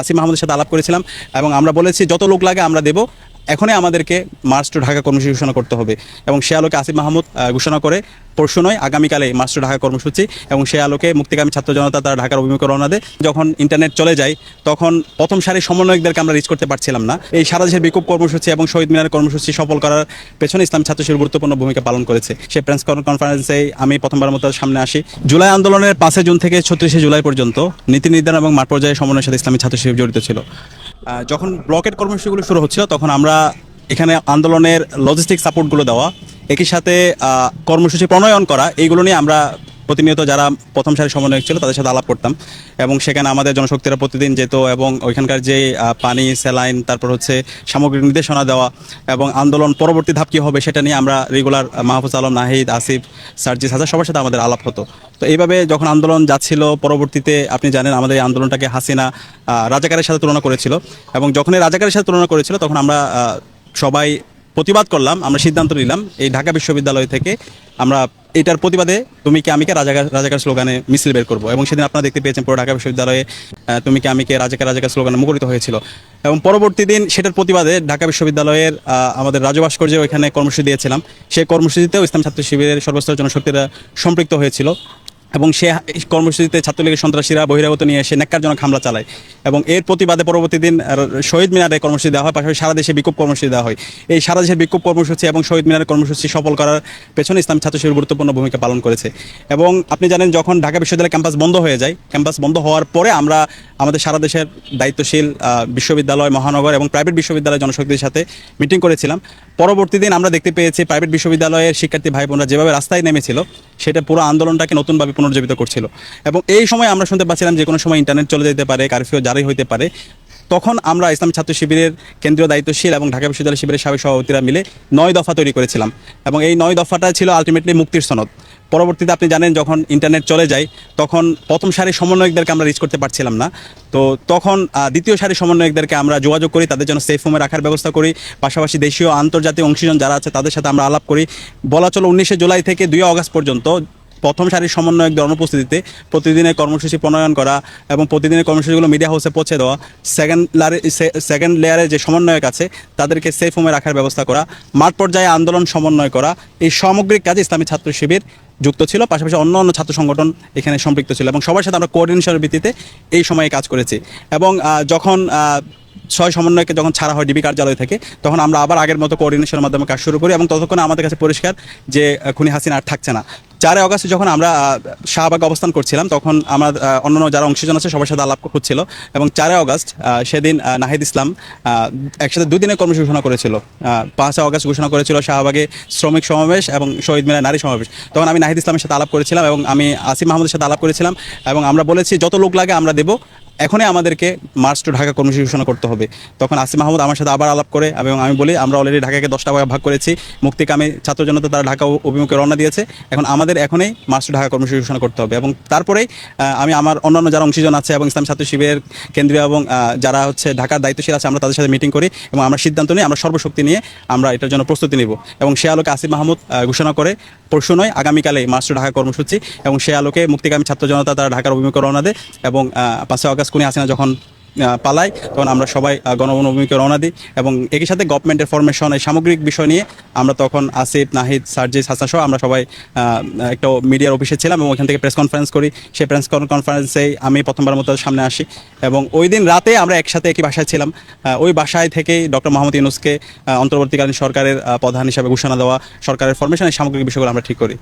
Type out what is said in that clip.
আসিফ মাহমুদের সাথে আলাপ করেছিলাম এবং আমরা বলেছি, যত লোক লাগে আমরা দেব। এখনই আমাদেরকে মার্চ টু ঢাকা কর্মসূচি ঘোষণা করতে হবে এবং সে আলোকে আসিফ মাহমুদ ঘোষণা করে পরশু নয় আগামীকালে মাস্টার ঢাকা কর্মসূচি এবং সে আলোকে মুক্তিকামী ছাত্র জনতা তারা ঢাকার অভিমুখে রওনা দেয়। যখন ইন্টারনেট চলে যায়, তখন প্রথম সারির সমন্বয়কদেরকে আমরা রিচ করতে পারছিলাম না। এই সারা দেশের বিক্ষোভ কর্মসূচি এবং শহীদ মিনার কর্মসূচি সফল করার পেছনে ইসলাম ছাত্র শিবির গুরুত্বপূর্ণ ভূমিকা পালন করেছে। সেই প্রেস কনফারেন্সে আমি প্রথমবার মতো সামনে আসি। জুলাই আন্দোলনের পাঁচে জুন থেকে ছত্রিশে জুলাই পর্যন্ত নীতি নির্ধারণ এবং মাঠ পর্যায়ে সমন্বয়ের সাথে ইসলামী ছাত্র শিবির জড়িত ছিল। যখন ব্লকের কর্মসূচিগুলো শুরু হচ্ছিল, তখন আমরা এখানে আন্দোলনের লজিস্টিক সাপোর্টগুলো দেওয়া একই সাথে কর্মসূচি প্রণয়ন করা, এইগুলো নিয়ে আমরা প্রতিনিয়ত যারা প্রথম সারি সমন্বয়ক ছিল তাদের সাথে আলাপ করতাম। এবং সেখানে আমাদের জনশক্তিরা প্রতিদিন যেত এবং ওইখানকার যে পানি, স্যালাইন, তারপর হচ্ছে সামগ্রিক নির্দেশনা দেওয়া এবং আন্দোলন পরবর্তী ধাপ কী হবে সেটা নিয়ে আমরা রেগুলার মাহফুজ আলম, নাহিদ, আসিফ, সার্জিস হাজার সবার সাথে আমাদের আলাপ হতো। তো এইভাবে যখন আন্দোলন যাচ্ছিল, পরবর্তীতে আপনি জানেন আমাদের এই আন্দোলনটাকে হাসিনা রাজাকারের সাথে তুলনা করেছিল। এবং যখন এই রাজাকারের সাথে তুলনা করেছিল, তখন আমরা সবাই প্রতিবাদ করলাম, আমরা সিদ্ধান্ত নিলাম, এই ঢাকা বিশ্ববিদ্যালয় থেকে আমরা এটার প্রতিবাদে তুমি কি আমিকে রাজাকার রাজাকার স্লোগানে মিছিল বের করব। এবং সেদিন আপনারা দেখতে পেয়েছেন পুরো ঢাকা বিশ্ববিদ্যালয়ে তুমি কি আমিকে রাজাকার রাজাকার স্লোগানে মুখরিত হয়েছিল। এবং পরবর্তী দিন সেটার প্রতিবাদে ঢাকা বিশ্ববিদ্যালয়ের আমাদের রাজু ভাস্কর্যে ওইখানে কর্মসূচি দিয়েছিলাম। সেই কর্মসূচিতেও ইসলাম ছাত্র শিবিরের সর্বস্তর জনশক্তিরা সম্পৃক্ত হয়েছিল। এবং সে কর্মসূচিতে ছাত্রলীগের সন্ত্রাসীরা বহিরাগত নিয়ে এসে ন্যাক্কারজনক হামলা চালায়। এবং এর প্রতিবাদে পরবর্তী দিন শহীদ মিনারে কর্মসূচি দেওয়া হয়, পাশাপাশি সারা দেশে বিক্ষোভ কর্মসূচি দেওয়া হয়। এই সারা দেশের বিক্ষোভ কর্মসূচি এবং শহীদ মিনারের কর্মসূচি সফল করার পেছনে ইসলাম ছাত্র শিবির গুরুত্বপূর্ণ ভূমিকা পালন করেছে। এবং আপনি জানেন, যখন ঢাকা বিশ্ববিদ্যালয় ক্যাম্পাস বন্ধ হয়ে যায়, ক্যাম্পাস বন্ধ হওয়ার পরে আমরা আমাদের সারা দেশের দায়িত্বশীল বিশ্ববিদ্যালয়, মহানগর এবং প্রাইভেট বিশ্ববিদ্যালয় জনশক্তির সাথে মিটিং করেছিলাম। পরবর্তী দিন আমরা দেখতে পেয়েছি, প্রাইভেট বিশ্ববিদ্যালয়ের শিক্ষার্থী ভাই বোনরা যেভাবে রাস্তায় নেমেছিল, সেটা পুরো আন্দোলনটাকে নতুনভাবে পুনর্জীবিত করছিল। এবং এই সময় আমরা শুনতে পাচ্ছিলাম যে কোনো সময় ইন্টারনেট চলে যেতে পারে কারফিউ জারি হইতে পারে। তখন আমরা ইসলাম ছাত্র শিবিরের কেন্দ্রীয় দায়িত্বশীল এবং ঢাকা বিশ্ববিদ্যালয় শিবিরের সাবেক সভাপতিরা মিলে নয় দফা তৈরি করেছিলাম। এবং এই নয় দফাটা ছিল আলটিমেটলি মুক্তির সনদ। পরবর্তীতে আপনি জানেন, যখন ইন্টারনেট চলে যায়, তখন প্রথম সারির সমন্বয়কদেরকে আমরা রিচ করতে পারছিলাম না। তো তখন দ্বিতীয় সারির সমন্বয়কদেরকে আমরা যোগাযোগ করি, তাদের জন্য সেফ হোমে রাখার ব্যবস্থা করি। পাশাপাশি দেশীয় আন্তর্জাতিক অংশীজন যারা আছে, তাদের সাথে আমরা আলাপ করি। বলা চলো উনিশে জুলাই থেকে দুই আগস্ট পর্যন্ত প্রথম সারির সমন্বয়কদের অনুপস্থিতিতে প্রতিদিনের কর্মসূচি প্রণয়ন করা এবং প্রতিদিনের কর্মসূচিগুলো মিডিয়া হাউসে পৌঁছে দেওয়া সেকেন্ড লেয়ারে সেকেন্ড লেয়ারে যে সমন্বয়ক আছে, তাদেরকে সেফ হোমে রাখার ব্যবস্থা করা, মাঠ পর্যায়ে আন্দোলন সমন্বয় করা, এই সামগ্রিক কাজে ইসলামী ছাত্র শিবির যুক্ত ছিল, পাশাপাশি অন্য অন্য ছাত্র সংগঠন এখানে সম্পৃক্ত ছিল এবং সবার সাথে আমরা কোঅর্ডিনেশনের ভিত্তিতে এই সময়ে কাজ করেছি এবং যখন ছয় সমন্বয়কে যখন ছাড়া হয় ডিবি কার্যালয় থেকে, তখন আমরা আবার আগের মতো কোঅর্ডিনেশনের মাধ্যমে কাজ শুরু করি এবং ততক্ষণে আমাদের কাছে পরিষ্কার যে খুনি হাসিনা আর থাকছে না। চারই অগস্টে যখন আমরা শাহবাগে অবস্থান করছিলাম, তখন আমরা অন্যান্য যারা অংশীজন আছে সবার সাথে আলাপ হচ্ছিল এবং চারই অগস্ট সেদিন নাহিদ ইসলাম একসাথে দুই দিনের কর্মসূচি ঘোষণা করেছিল। পাঁচই অগস্ট ঘোষণা করেছিল শাহবাগে শ্রমিক সমাবেশ এবং শহীদ মিনার নারী সমাবেশ। তখন আমি নাহিদ ইসলামের সাথে আলাপ করেছিলাম এবং আমি আসিফ মাহমুদের সাথে আলাপ করেছিলাম এবং আমরা বলেছি, যত লোক লাগে আমরা দেবো এখনই আমাদেরকে মার্চ টু ঢাকা কর্মসূচি ঘোষণা করতে হবে। তখন আসিফ মাহমুদ আমার সাথে আবার আলাপ করে এবং আমি বলি, আমরা অলরেডি ঢাকাকে দশটা ভাগে ভাগ করেছি। মুক্তিকামী ছাত্র জনতা তারা ঢাকা অভিমুখে রওনা দিয়েছে। এখন আমাদের এখনই মার্চ টু ঢাকা কর্মসূচি ঘোষণা করতে হবে এবং তারপরেই আমি আমার অন্যান্য যারা অংশীজন আছে এবং ইসলাম ছাত্র শিবিরের কেন্দ্রীয় এবং যারা হচ্ছে ঢাকার দায়িত্বশীল আছে, আমরা তাদের সাথে মিটিং করি এবং আমরা সিদ্ধান্ত নিই আমরা সর্বশক্তি নিয়ে আমরা এটার জন্য প্রস্তুতি নিব। এবং সে আলোকে আসিফ মাহমুদ ঘোষণা করে, পরশু নয় আগামীকালে মার্চ টু ঢাকা কর্মসূচি এবং সে আলোকে মুক্তিকামী ছাত্র জনতা তারা ঢাকার অভিমুখে রওনা দেয় এবং পাঁচই অগাস্ট কুনি হাসিনা যখন পালাই তখন আমরা সবাই গণভূমিকে রওনা দিই এবং একই সাথে গভর্নমেন্টের ফরমেশন এই সামগ্রিক বিষয় নিয়ে আমরা তখন আসিফ, নাহিদ, সার্জিস, হাসান সহ আমরা সবাই একটা মিডিয়ার অফিসে ছিলাম এবং ওখান থেকে প্রেস কনফারেন্স করি। সেই প্রেস কনফারেন্সে আমি প্রথমবার মতো সামনে আসি এবং ওই দিন রাতে আমরা একসাথে একই বাসায় ছিলাম। ওই বাসায় থেকেই ডক্টর মোহাম্মদ ইউনুসকে অন্তর্বর্তীকালীন সরকারের প্রধান হিসাবে ঘোষণা দেওয়া, সরকারের ফরমেশন এই সামগ্রিক বিষয়গুলো আমরা ঠিক করি।